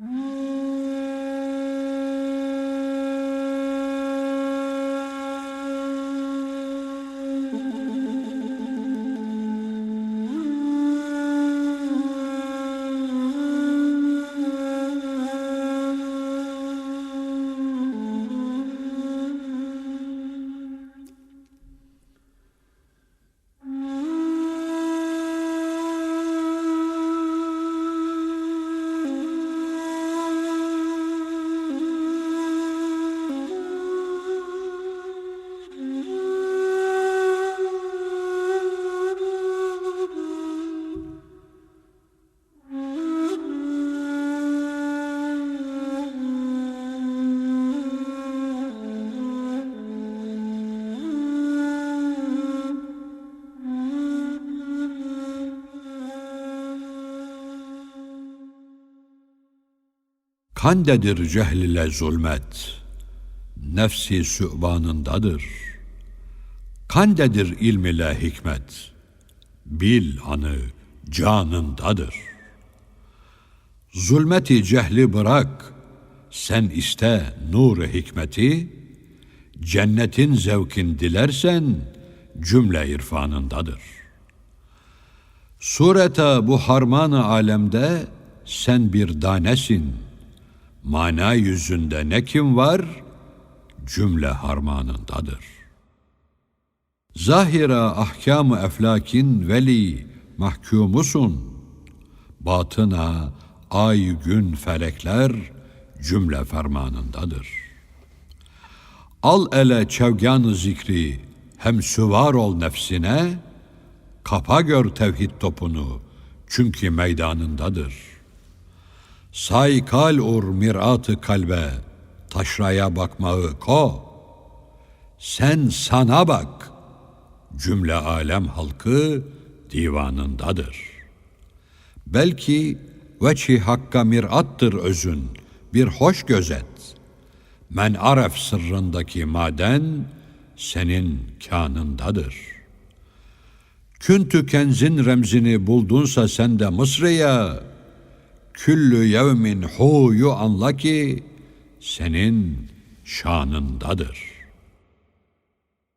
Mm-hmm. Kandedir cehl ile zulmet, nefsi sübhanındadır. Kandedir ilm ile hikmet, bil anı canındadır. Zulmeti cehli bırak, sen iste nuru hikmeti, cennetin zevkin dilersen cümle irfanındadır. Sureta bu harmanı alemde sen bir danesin. Mana yüzünde ne kim var? Cümle harmanındadır. Zahira ahkamı eflakin veli mahkumusun. Batına ay gün felekler cümle fermanındadır. Al ele çevgan zikri hem süvar ol nefsine, kapa gör tevhid topunu çünkü meydanındadır. Saykal ur miratı kalbe, taşraya bakmağı ko. Sen sana bak, cümle alem halkı divanındadır. Belki veçi hakka mirattır özün, bir hoş gözet. Men aref sırrındaki maden senin kanındadır. Küntü kenzin remzini buldunsa sen de Mısır'ya, küllü yevmin huyu anla ki senin şanındadır.''